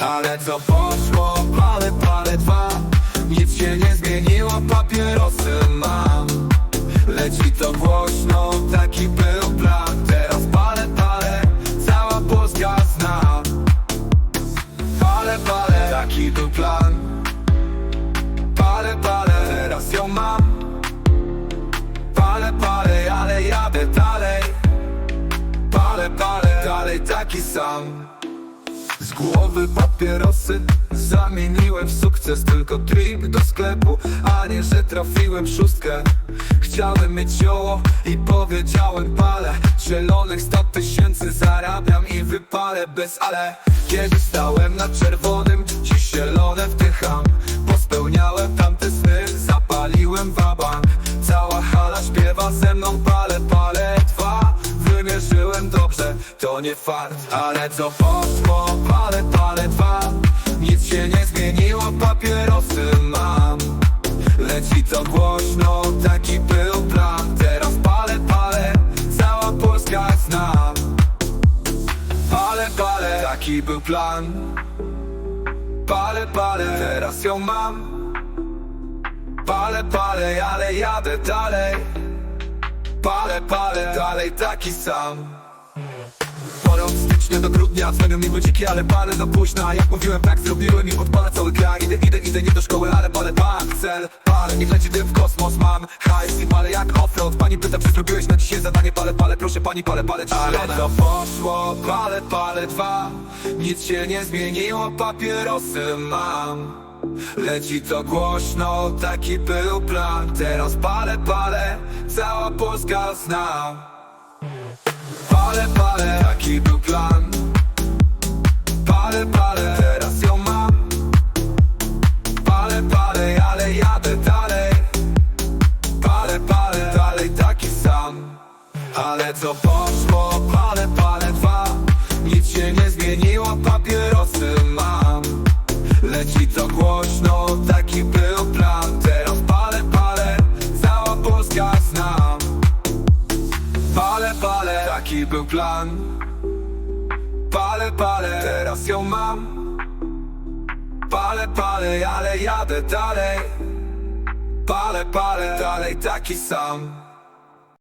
Ale co poszło, palę, palę dwa. Nic się nie zmieniło, papierosy mam. Leci to głośno, taki był plan. Teraz palę, palę, cała Polska zna. Palę, palę, taki był plan. Palę, palę, teraz ją mam. Palę, palę, ale jadę dalej. Palę, palę, dalej taki sam głowy papierosy Zamieniłem w sukces. Tylko trip do sklepu A nie, że trafiłem w szóstkę. Chciałem mieć zioło I powiedziałem palę Zielonych 100 tysięcy Zarabiam i wypalę bez ale. Kiedy stałem na czerwonym Dziś zielone wdycham. Bo spełniałem tamte sny Zapaliłem waban Cała hala śpiewa ze mną nie fart Ale co poszło, palę, palę dwa. Nic się nie zmieniło, papierosy mam. Leci to głośno, taki był plan. Teraz palę, palę, cała Polska zna. Palę, palę, taki był plan. Palę, palę, teraz ją mam. Palę, palę, ale jadę dalej. Palę, palę, dalej taki sam od stycznia do grudnia Dzwonią mi budziki, ale palę za późno. A jak mówiłem, tak zrobiłem i odpalę cały kraj. Idę, idę, idę, nie do szkoły, ale palę bank Cel, palę, niech leci dym w kosmos Mam hajs i palę jak offroad. Pani pyta, czy zrobiłeś na dzisiaj zadanie? Palę, palę, proszę pani, palę, palę Ale to poszło, palę, palę dwa. Nic się nie zmieniło, papierosy mam. Leci to głośno, taki był plan. Teraz palę, palę, cała Polska zna. Palę, palę, Ale co poszło, palę, palę dwa. Nic się nie zmieniło, papierosy mam. Leci to głośno, taki był plan. Teraz palę, palę, cała Polska zna. Palę, palę, taki był plan. Palę, palę, teraz ją mam. Palę, palę, ale jadę dalej. Palę, palę, dalej taki sam